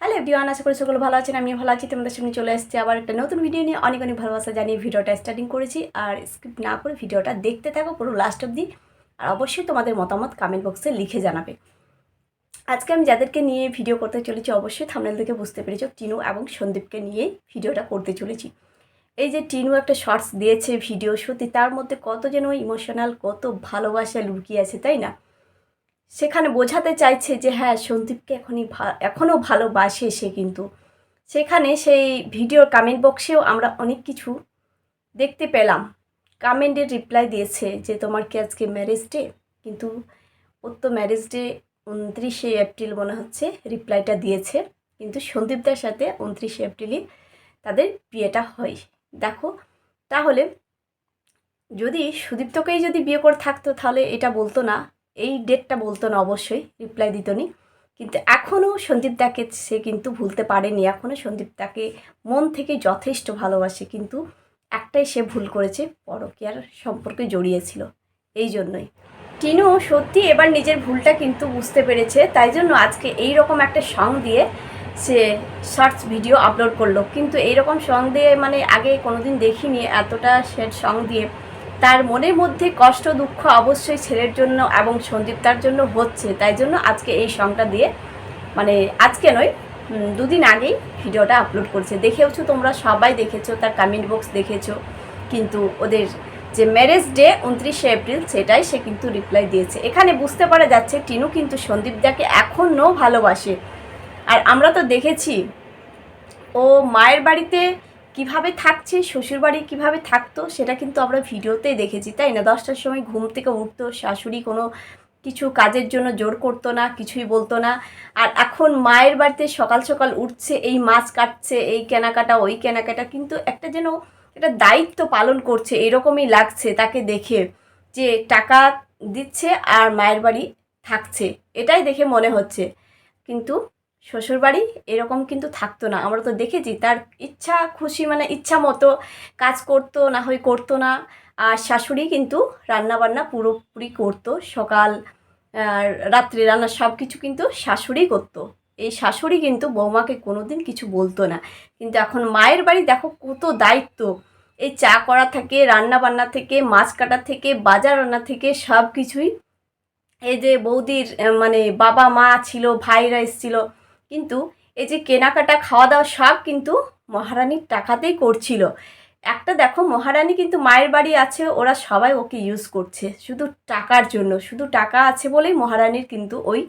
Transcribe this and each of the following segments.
Hello everyone, আশা করি সকলে ভালো আছেন আমি ভালো আছি, তোমাদের সামনে চলে এসেছি আবার একটা নতুন ভিডিও নিয়ে। অনেক অনেক ভালোবাসা জানিয়ে ভিডিওটা স্টার্টিং করেছি। আর স্কিপ না করে ভিডিওটা দেখতে থাকো, পুরো লাস্ট অবধি। আর অবশ্যই তোমাদের মতামত কমেন্ট বক্সে লিখে জানাবে। আজকে আমি যাদেরকে নিয়ে ভিডিও করতে চলেছি, অবশ্যই থামনেল থেকে বুঝতে পেরেছ, টিনু এবং সন্দীপকে নিয়ে ভিডিওটা করতে চলেছি। এই যে টিনু একটা শর্টস দিয়েছে ভিডিও সত্যি তার মধ্যে কত যেন ইমোশনাল কত ভালোবাসা লুকিয়ে আছে, তাই না? সেখানে বোঝাতে চাইছে যে হ্যাঁ সন্দীপকে এখনই এখনও ভালোবাসে সে কিন্তু। সেখানে সেই ভিডিওর কমেন্ট বক্সেও আমরা অনেক কিছু দেখতে পেলাম। কমেন্টের রিপ্লাই দিয়েছে যে, তোমার কি আজকে ম্যারেজ ডে কিন্তু ওর তো ম্যারেজ ডে উনত্রিশে এপ্রিল মনে হচ্ছে রিপ্লাইটা দিয়েছে। কিন্তু সন্দীপদার সাথে উনত্রিশে এপ্রিলই তাদের বিয়েটা হয়। দেখো, তাহলে যদি সুদীপ্তকেই যদি বিয়ে করে থাকতো, তাহলে এটা বলতো না এই ডেটটা বলতো না অবশ্যই রিপ্লাই দিত নি। কিন্তু এখনও সন্দীপ দাকে সে কিন্তু ভুলতে পারেনি এখনও সন্দীপ দাকে মন থেকে যথেষ্ট ভালোবাসে, কিন্তু একটাই সে ভুল করেছে, পরকীয়ার সম্পর্কে জড়িয়েছিল, এই জন্যই। টিনু, সত্যি এবার নিজের ভুলটা কিন্তু বুঝতে পেরেছে, তাই জন্য আজকে এই রকম একটা সং দিয়ে সে শর্টস ভিডিও আপলোড করল। কিন্তু এইরকম সং দিয়ে মানে আগে কোনোদিন দেখিনি, এতটা সে সং দিয়ে তার মনের মধ্যে কষ্ট, দুঃখ অবশ্যই ছেলের জন্য এবং সন্দীপ তার জন্য হচ্ছে। তাই জন্য আজকে এই সংটা দিয়ে মানে আজকে নয় দুদিন আগেই ভিডিওটা আপলোড করেছে। দেখেওছো তোমরা, সবাই দেখেছ, তার কমেন্ট বক্স দেখেছ। কিন্তু ওদের যে ম্যারেজ ডে উনত্রিশে এপ্রিল, সেটাই সে কিন্তু রিপ্লাই দিয়েছে। এখানে বুঝতে পারা যাচ্ছে, টিনু কিন্তু সন্দীপ দাকে এখনও ভালোবাসে। আর আমরা তো দেখেছি, ও মায়ের বাড়িতে কীভাবে থাকছে শ্বশুর বাড়ি কীভাবে থাকতো, সেটা কিন্তু আমরা ভিডিওতেই দেখেছি, তাই না? দশটার সময় ঘুম থেকে উঠতো, শাশুড়ি কোনো কিছু কাজের জন্য জোর করতো না, কিছুই বলতো না। আর এখন মায়ের বাড়িতে সকাল সকাল উঠছে, এই মাছ কাটছে, এই কেনাকাটা, ওই কেনাকাটা, কিন্তু একটা যেন একটা দায়িত্ব পালন করছে, এরকমই লাগছে তাকে দেখে যে টাকা দিচ্ছে আর মায়ের বাড়ি থাকছে, এটাই দেখে মনে হচ্ছে। কিন্তু শ্বশুরবাড়ি এরকম কিন্তু থাকতো না। আমরা তো দেখেছি, তার ইচ্ছা খুশি মানে ইচ্ছা মতো কাজ করতো, না হয় করতো না। আর শাশুড়ি কিন্তু রান্নাবান্না পুরোপুরি করতো। সকাল রাত্রে রান্না সব কিছু কিন্তু শাশুড়ি করতো। এই শাশুড়ি কিন্তু বৌমাকে কোনো দিন কিছু বলতো না। কিন্তু এখন মায়ের বাড়ি দেখো কত দায়িত্ব। এই চা করা থেকে রান্না বান্না থেকে, মাছ কাটা থেকে, বাজার রান্না থেকে সব কিছুই এই যে বৌদির মানে বাবা মা ছিল, ভাইরা এসেছিল কিন্তু এই যে কেনাকাটা খাওয়া দাওয়া সব কিন্তু মহারানীর টাকাতেই করছিল। একটা দেখো, মহারানী কিন্তু মায়ের বাড়ি আছে, ওরা সবাই ওকে ইউজ করছে। শুধু টাকার জন্য, শুধু টাকা আছে বলেই মহারানীর কিন্তু ওই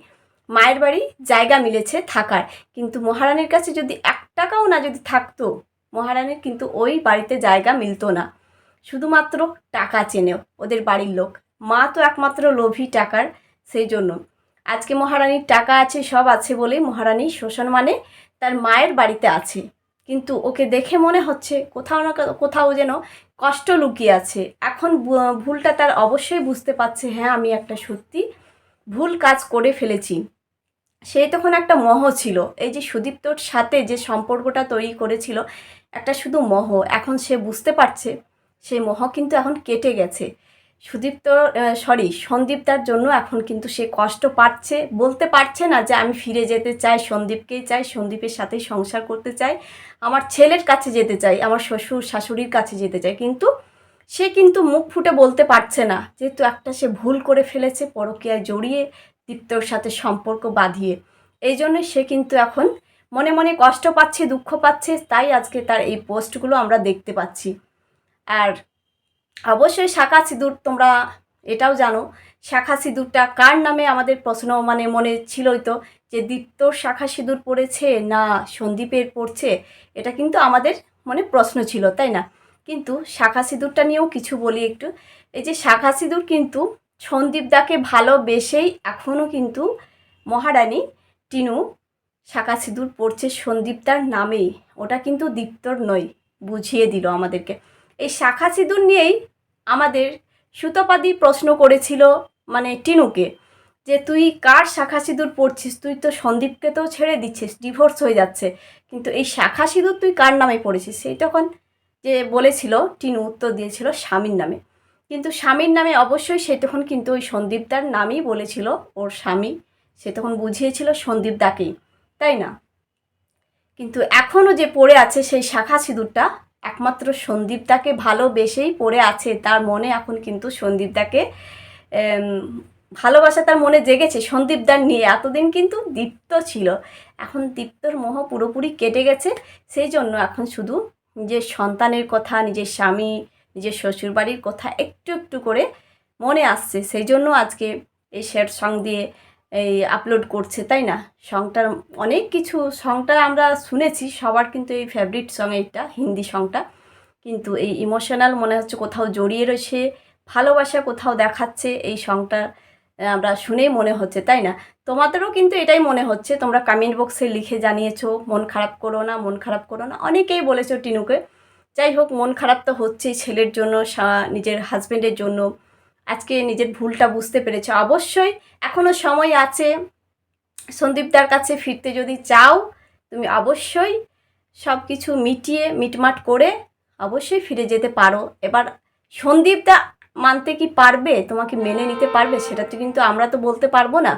মায়ের বাড়ি জায়গা মিলেছে থাকার। কিন্তু মহারানীর কাছে যদি এক টাকাও না যদি থাকতো, মহারানীর কিন্তু ওই বাড়িতে জায়গা মিলতো না। শুধুমাত্র টাকা চেনে ওদের বাড়ির লোক। মা তো একমাত্র লোভী টাকার সেই জন্য আজকে মহারানীর টাকা আছে, সব আছে বলেই মহারানী শোষণ মানে তার মায়ের বাড়িতে আছে। কিন্তু ওকে দেখে মনে হচ্ছে কোথাও না কোথাও যেন কষ্ট লুকিয়ে আছে। এখন ভুলটা তার অবশ্যই বুঝতে পারছে হ্যাঁ আমি একটা সত্যি ভুল কাজ করে ফেলেছি। সেই তখন একটা মহ ছিল। এই যে সুদীপ্তর সাথে যে সম্পর্কটা তৈরি করেছিল, একটা শুধু মহ। এখন সে বুঝতে পারছে সেই মহ কিন্তু এখন কেটে গেছে। সুদীপ্ত সরি সন্দীপতার জন্য এখন কিন্তু সে কষ্ট পাচ্ছে। বলতে পারছে না যে আমি ফিরে যেতে চাই, সন্দীপকেই চাই, সন্দীপের সাথেই সংসার করতে চাই, আমার ছেলের কাছে যেতে চাই, আমার শ্বশুর, শাশুড়ির কাছে যেতে চাই। কিন্তু সে কিন্তু মুখ ফুটে বলতে পারছে না, যেহেতু একটা সে ভুল করে ফেলেছে পরকীয়ায় জড়িয়ে, দীপ্তর সাথে সম্পর্ক বাঁধিয়ে। এই জন্যই সে কিন্তু এখন মনে মনে কষ্ট পাচ্ছে, দুঃখ পাচ্ছে, তাই আজকে তার এই পোস্টগুলো আমরা দেখতে পাচ্ছি। আর অবশ্যই শাখা সিঁদুর তোমরা এটাও জানো। শাখা সিঁদুরটা কার নামে আমাদের প্রশ্ন মানে মনে ছিলই তো? যে দীপ্তর শাখা সিঁদুর পড়েছে না সন্দীপের পড়ছে? এটা কিন্তু আমাদের মনে প্রশ্ন ছিল, তাই না? কিন্তু শাখা সিঁদুরটা নিয়েও কিছু বলি একটু। এই যে শাখা সিঁদুর কিন্তু সন্দীপদাকে ভালোবেসেই এখনও কিন্তু মহারানী টিনু শাখা সিঁদুর পড়ছে সন্দীপদার নামেই। ওটা কিন্তু দীপ্তর নয়, বুঝিয়ে দিল আমাদেরকে। এই শাখা সিঁদুর নিয়েই আমাদের সুতপাদি প্রশ্ন করেছিল মানে টিনুকে, যে তুই কার শাখা সিঁদুর পড়ছিস? তুই তো সন্দীপকে তো ছেড়ে দিচ্ছিস ডিভোর্স হয়ে যাচ্ছে। কিন্তু এই শাখা সিঁদুর তুই কার নামে পড়েছিস? সেই তখন যে বলেছিল, টিনু উত্তর দিয়েছিল স্বামীর নামে। কিন্তু স্বামীর নামে অবশ্যই সে তখন কিন্তু ওই সন্দীপদার নামই বলেছিল, ওর স্বামী। সে তখন বুঝিয়েছিল সন্দীপদাকেই তাই না? কিন্তু এখনও যে পড়ে আছে সেই শাখা সিঁদুরটা একমাত্র সন্দীপদাকে ভালোবেসেই পড়ে আছে। তার মনে এখন কিন্তু সন্দীপদাকে ভালোবাসা তার মনে জেগেছে। সন্দীপদার নিয়ে এতদিন কিন্তু দীপ্ত ছিল। এখন দীপ্তর মোহ পুরোপুরি কেটে গেছে। সেই জন্য এখন শুধু নিজের সন্তানের কথা, নিজের স্বামী, নিজের শ্বশুরবাড়ির কথা একটু একটু করে মনে আসছে। সেই জন্য আজকে এই শেয়ার সং দিয়ে এই আপলোড করছে, তাই না? সংটার অনেক কিছু সংটা আমরা শুনেছি, সবার কিন্তু এই ফেভারিট সং এইটা, হিন্দি সংটা কিন্তু এই ইমোশনাল মনে হচ্ছে কোথাও জড়িয়ে রয়েছে, ভালোবাসা কোথাও দেখাচ্ছে, এই সংটা আমরা শুনেই মনে হচ্ছে, তাই না? তোমাদেরও কিন্তু এটাই মনে হচ্ছে, তোমরা কমেন্ট বক্সে লিখে জানিয়েছো, মন খারাপ করো না, মন খারাপ করো না, অনেকেই বলেছ টিনুকে। যাই হোক, মন খারাপ তো হচ্ছেই ছেলের জন্য নিজের হাজব্যান্ডের জন্য। আজকে নিজের ভুলটা বুঝতে পেরেছে। অবশ্যই এখনও সময় আছে। সন্দীপদার কাছে ফিরতে যদি চাও, তুমি অবশ্যই সব কিছু মিটিয়ে, মিটমাট করে অবশ্যই ফিরে যেতে পারো। এবার সন্দীপদা মানতে কি পারবে? তোমাকে মেনে নিতে পারবে? সেটা তো কিন্তু আমরা তো বলতে পারব না।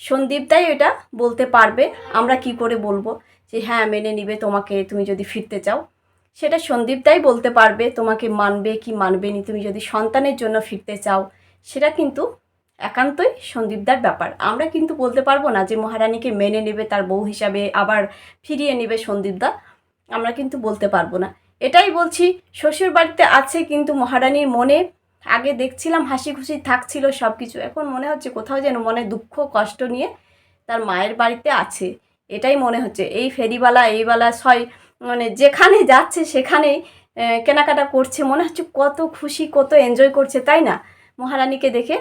সন্দীপদাই এটা বলতে পারবে। আমরা কি করে বলব? যে হ্যাঁ মেনে নিবে তোমাকে। তুমি যদি ফিরতে চাও। সেটা সন্দীপদাই বলতে পারবে, তোমাকে মানবে কি মানবে নি, তুমি যদি সন্তানের জন্য ফিরতে চাও। সেটা কিন্তু একান্তই সন্দীপদার ব্যাপার। আমরা কিন্তু বলতে পারব না যে মহারানীকে মেনে নেবে, তার বউ হিসাবে আবার ফিরিয়ে নেবে সন্দীপদা। আমরা কিন্তু বলতে পারব না। এটাই বলছি শ্বশুর বাড়িতে আছে কিন্তু মহারানীর মনে। আগে দেখছিলাম হাসি খুশি থাকছিল সব কিছু এখন মনে হচ্ছে কোথাও যেন মনে দুঃখ, কষ্ট নিয়ে তার মায়ের বাড়িতে আছে। এটাই মনে হচ্ছে। এই ফেরিওয়ালা, এইওয়ালা, ছয় মানে যেখানে যাচ্ছে সেখানে আহ, কেনাকাটা করছে। মনে হচ্ছে কত খুশি কত এনজয় করছে তাই না? মহারানীকে দেখে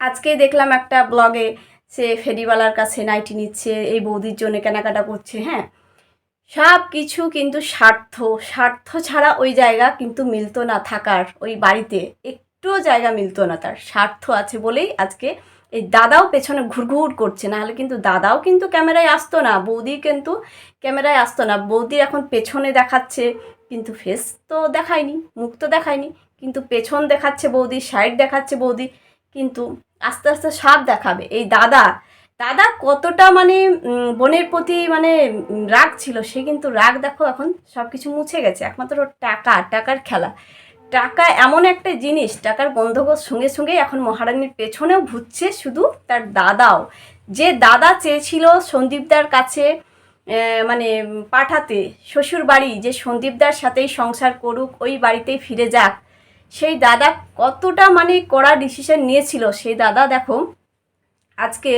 আজকেই দেখলাম একটা ব্লগে সে ফেরিওয়ালার কাছে নাইটি নিচ্ছে এই বৌদির জন্য কেনাকাটা করছে হ্যাঁ? সব কিছু কিন্তু স্বার্থ। স্বার্থ ছাড়া ওই জায়গা কিন্তু মিলতো না থাকার ওই বাড়িতে। একটুও জায়গা মিলতো না তার। স্বার্থ আছে বলেই আজকে এই দাদাও পেছনে ঘুরঘুর করছে, নাহলে কিন্তু দাদাও কিন্তু ক্যামেরায় আসতো না, বৌদি কিন্তু ক্যামেরায় আসতো না। বৌদি এখন পেছনে দেখাচ্ছে, কিন্তু ফেস তো দেখায়নি, মুখ তো দেখায়নি, কিন্তু পেছন দেখাচ্ছে বৌদি সাইড দেখাচ্ছে বৌদি, কিন্তু আস্তে আস্তে সাপ দেখাবে। এই দাদা দাদা কতটা মানে বোনের প্রতি মানে রাগ ছিল, সে কিন্তু রাগ দেখো এখন সব কিছু মুছে গেছে, একমাত্র টাকা, টাকার খেলা। টাকা এমন একটা জিনিস, টাকার গন্ধগোষ সঙ্গে সঙ্গে এখন মহারানীর পেছনেও ঘুরছে শুধু তার দাদাও। যে দাদা চেয়েছিল সন্দীপদার কাছে মানে পাঠাতে, শ্বশুর বাড়ি, যে সন্দীপদার সাথেই সংসার করুক, ওই বাড়িতেই ফিরে যাক, সেই দাদা কতটা মানে কড়া ডিসিশন নিয়েছিল, সেই দাদা দেখো, আজকে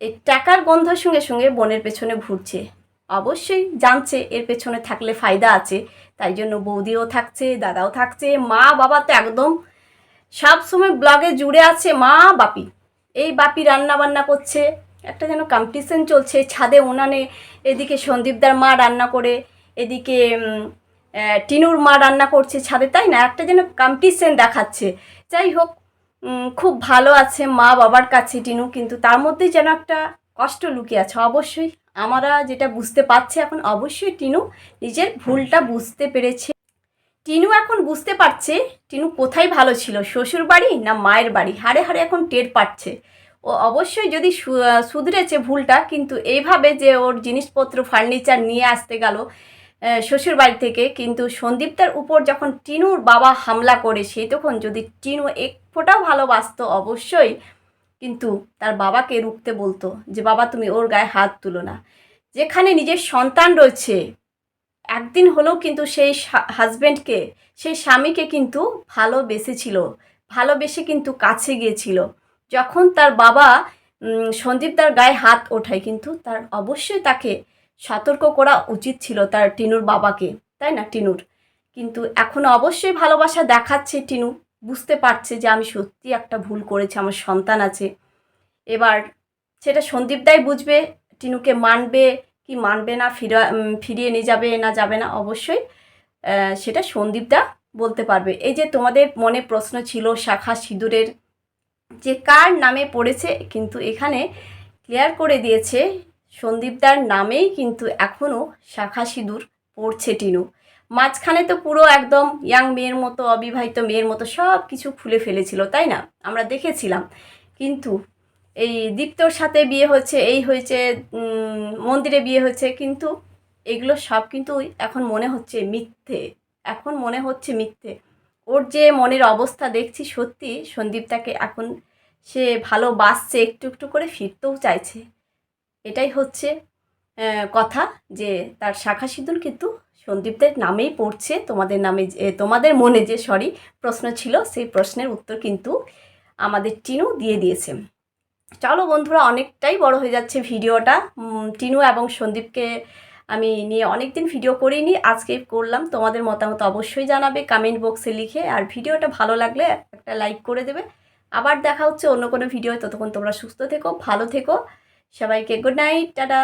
এই টাকার গন্ধের সঙ্গে সঙ্গে বোনের পেছনে ঘুরছে। অবশ্যই জানছে, এর পেছনে থাকলে ফায়দা আছে। তাই জন্য বৌদিও থাকছে, দাদাও থাকছে, মা, বাবা তো একদম সব সময় ব্লগে জুড়ে আছে, মা, বাপি। এই বাপি রান্না বান্না করছে, একটা যেন কম্পিটিশন চলছে, ছাদে উনানে, এদিকে সন্দীপদার মা রান্না করে, এদিকে টিনুর মা রান্না করছে ছাদে, তাই না? একটা যেন কম্পিটিশন দেখাচ্ছে। যাই হোক খুব ভালো আছে মা বাবার কাছে টিনু, কিন্তু তার মধ্যেই যেন একটা কষ্ট লুকিয়ে আছে, অবশ্যই আমরা যেটা বুঝতে পারছি এখন অবশ্যই টিনু নিজের ভুলটা বুঝতে পেরেছে। টিনু এখন বুঝতে পারছে টিনু কোথায় ভালো ছিল, শ্বশুর বাড়ি না মায়ের বাড়ি? হাড়ে হাড়ে এখন টের পাচ্ছে। ও অবশ্যই যদি শুধরেছে ভুলটা, কিন্তু এইভাবে যে ওর জিনিসপত্র, ফার্নিচার নিয়ে আসতে গেল শ্বশুর বাড়ি থেকে, কিন্তু সন্দীপটার উপর যখন টিনুর বাবা হামলা করে সে তখন যদি টিনু এক ফোঁটাও ভালোবাসতো, অবশ্যই কিন্তু তার বাবাকে রুখতে বলতো যে, বাবা, তুমি ওর গায়ে হাত তুলো না। যেখানে নিজের সন্তান রয়েছে, একদিন হলেও কিন্তু সেই হাজব্যান্ডকে সেই স্বামীকে কিন্তু ভালোবেসেছিল, ভালোবেসে কিন্তু কাছে গিয়েছিল। যখন তার বাবা সন্দীপ তার গায়ে হাত ওঠায় কিন্তু তার অবশ্যই তাকে সতর্ক করা উচিত ছিল তার টিনুর বাবাকে, তাই না, টিনুর? কিন্তু এখন অবশ্যই ভালোবাসা দেখাচ্ছে টিনু। বুঝতে পারছে যে আমি সত্যি একটা ভুল করেছি, আমার সন্তান আছে। এবার সেটা সন্দীপদাই বুঝবে, টিনুকে মানবে কি মানবে না, ফিরা ফিরিয়ে নিয়ে যাবে না যাবে না, অবশ্যই সেটা সন্দীপদা বলতে পারবে। এই যে তোমাদের মনে প্রশ্ন ছিল শাখা সিঁদুরের, যে কার নামে পড়েছে, কিন্তু এখানে ক্লিয়ার করে দিয়েছে সন্দীপদার নামেই কিন্তু এখনও শাখা সিঁদুর পড়ছে টিনু। মাঝখানে তো পুরো একদম ইয়াং মেয়ের মতো, অবিবাহিত মেয়ের মতো সব কিছু খুলে ফেলেছিল, তাই না? আমরা দেখেছিলাম। কিন্তু এই দীপ্তর সাথে বিয়ে হচ্ছে, এই হয়েছে মন্দিরে বিয়ে হচ্ছে, কিন্তু এগুলো সব কিন্তু এখন মনে হচ্ছে মিথ্যে। এখন মনে হচ্ছে মিথ্যে। ওর যে মনের অবস্থা দেখছি সত্যি সন্দীপ তাকে এখন সে ভালোবাসছে, একটু একটু করে ফিরতেও চাইছে। এটাই হচ্ছে কথা যে তার শাখা সিঁদুর কিন্তু সন্দীপদের নামেই পড়ছে, তোমাদের নামে যে, তোমাদের মনে যে সরি প্রশ্ন ছিল, সেই প্রশ্নের উত্তর কিন্তু আমাদের টিনু দিয়ে দিয়েছে। চলো বন্ধুরা, অনেকটাই বড় হয়ে যাচ্ছে ভিডিওটা। টিনু এবং সন্দীপকে আমি নিয়ে অনেক দিন ভিডিও করিনি, আজকে করলাম। তোমাদের মতামত অবশ্যই জানাবে কমেন্ট বক্সে লিখে। আর ভিডিওটা ভালো লাগলে একটা লাইক করে দেবে। আবার দেখা হচ্ছে অন্য কোনো ভিডিও ততক্ষণ তোমরা সুস্থ থেকো, ভালো থেকো। সবাইকে গুড নাইট টাটা।